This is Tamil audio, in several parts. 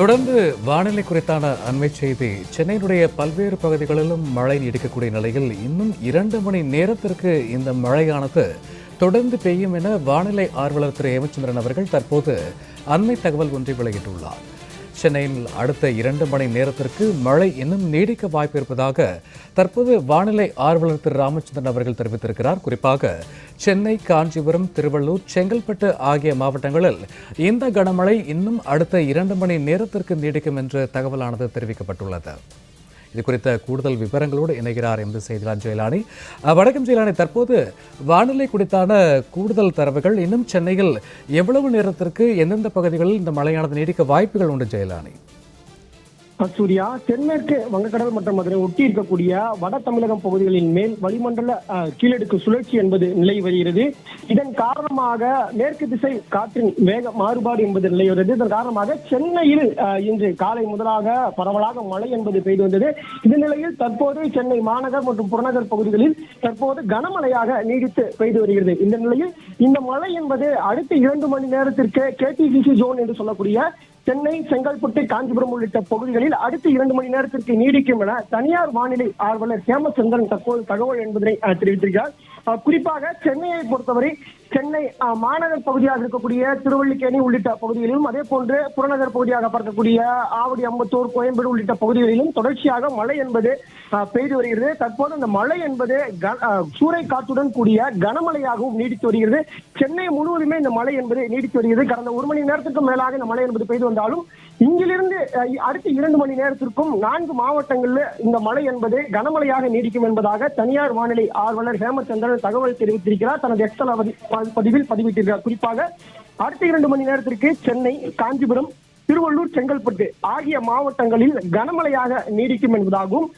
தொடர்ந்து வானிலை குறித்தான அண்மை செய்தி. சென்னையினுடைய பல்வேறு பகுதிகளிலும் மழை நீடிக்கக்கூடிய நிலையில் இன்னும் இரண்டு மணி நேரத்திற்கு இந்த மழையானது தொடர்ந்து பெய்யும் என வானிலை ஆர்வலர் திரு ஹேமச்சந்திரன் அவர்கள் தற்போது அண்மை தகவல் ஒன்றை வெளியிட்டுள்ளார். சென்னையில் அடுத்த இரண்டு மணி நேரத்திற்கு மழை இன்னும் நீடிக்க வாய்ப்பு இருப்பதாக தற்போது வானிலை ஆர்வலர் திரு ராமச்சந்திரன் அவர்கள் தெரிவித்திருக்கிறார். குறிப்பாக சென்னை காஞ்சிபுரம் திருவள்ளூர் செங்கல்பட்டு ஆகிய மாவட்டங்களில் இந்த கனமழை இன்னும் அடுத்த இரண்டு மணி நேரத்திற்கு நீடிக்கும் என்று தகவலானது தெரிவிக்கப்பட்டுள்ளது. இது குறித்த கூடுதல் விவரங்களோடு இணைகிறார் எமது செய்தியாளர் ஜெயலானி. அஹ், வணக்கம் ஜெயலானி. தற்போது வானிலை குறித்தான கூடுதல் தரவுகள் இன்னும் சென்னையில் எவ்வளவு நேரத்திற்கு எந்தெந்த பகுதிகளில் இந்த மழையானது நீடிக்க வாய்ப்புகள் உண்டு ஜெயலானி? சூர்யா தென்மேற்கு வங்கக்கடல் மற்றும் அதனை ஒட்டி இருக்கக்கூடிய வட தமிழகம் பகுதிகளின் மேல் வளிமண்டல அஹ், கீழடுக்கு சுழற்சி என்பது நிலவி வருகிறது. இதன் காரணமாக மேற்கு திசை காற்றின் வேக மாறுபாடு என்பது நிலை வருகிறது. இதன் காரணமாக சென்னையில் அஹ், இன்று காலை முதலாக பரவலாக மழை என்பது பெய்து வந்தது. இந்த நிலையில் தற்போது சென்னை மாநகர் மற்றும் புறநகர் பகுதிகளில் தற்போது கனமழையாக நீடித்து பெய்து வருகிறது. இந்த நிலையில் இந்த மழை என்பது அடுத்த இரண்டு மணி நேரத்திற்கு கேடிசிசி ஜோன் என்று சொல்லக்கூடிய சென்னை செங்கல்பட்டு காஞ்சிபுரம் உள்ளிட்ட பகுதிகளில் அடுத்த இரண்டு மணி நேரத்திற்கு நீடிக்கும் என தனியார் வானிலை ஆர்வலர் ஹேமச்சந்திரன் தற்போது தகவல் என்பதனை தெரிவித்திருக்கிறார். குறிப்பாக சென்னையை பொறுத்தவரை சென்னை மாநகர் பகுதியாக இருக்கக்கூடிய திருவள்ளிக்கேணி உள்ளிட்ட பகுதிகளிலும் அதே போன்று புறநகர் பகுதியாக பார்க்கக்கூடிய ஆவடி அம்பத்தூர் கோயம்பேடு உள்ளிட்ட பகுதிகளிலும் தொடர்ச்சியாக மழை என்பது பெய்து வருகிறது. தற்போது அந்த மழை என்பது சூறை காற்றுடன் கூடிய கனமழையாகவும் நீடித்து வருகிறது. சென்னை முழுவதுமே இந்த மழை என்பது நீடித்து வருகிறது. கடந்த ஒரு மணி நேரத்துக்கு மேலாக இந்த மழை என்பது பெய்து வந்தாலும் இங்கிலிருந்து அடுத்த இரண்டு மணி நேரத்திற்கும் நான்கு மாவட்டங்களில் இந்த மழை என்பது கனமழையாக நீடிக்கும் என்பதாக தனியார் வானிலை ஆர்வலர் ஹேமச்சந்திரன் தகவல் தெரிவித்திருக்கிறார். தனது எக்ஸல் பதிவில் பதிவிட்டிருக்கிறார். குறிப்பாக அடுத்த இரண்டு மணி நேரத்திற்கு சென்னை காஞ்சிபுரம் திருவள்ளூர் செங்கல்பட்டு ஆகிய மாவட்டங்களில் கனமழையாக நீடிக்கும் என்பதாகவும்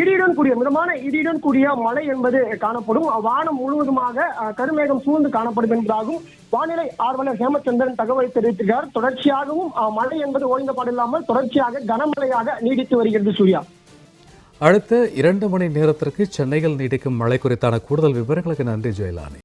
இடியுடன் கூடிய மிதமான இடியுடன் கூடிய மழை என்பது காணப்படும். வானம் முழுவதுமாக கருமேகம் சூழ்ந்து காணப்படும் என்பதாகவும் வானிலை ஆர்வலர் ஹேமச்சந்திரன் தகவல் தெரிவித்திருக்கிறார். தொடர்ச்சியாகவும் மழை என்பது ஓய்ந்த பாடில்லாமல் தொடர்ச்சியாக கனமழையாக நீடித்து வருகிறது சூர்யா. அடுத்த இரண்டு மணி நேரத்திற்கு சென்னையில் நீடிக்கும் மழை குறித்தான கூடுதல் விவரங்களுக்கு நன்றி ஜெயலானி.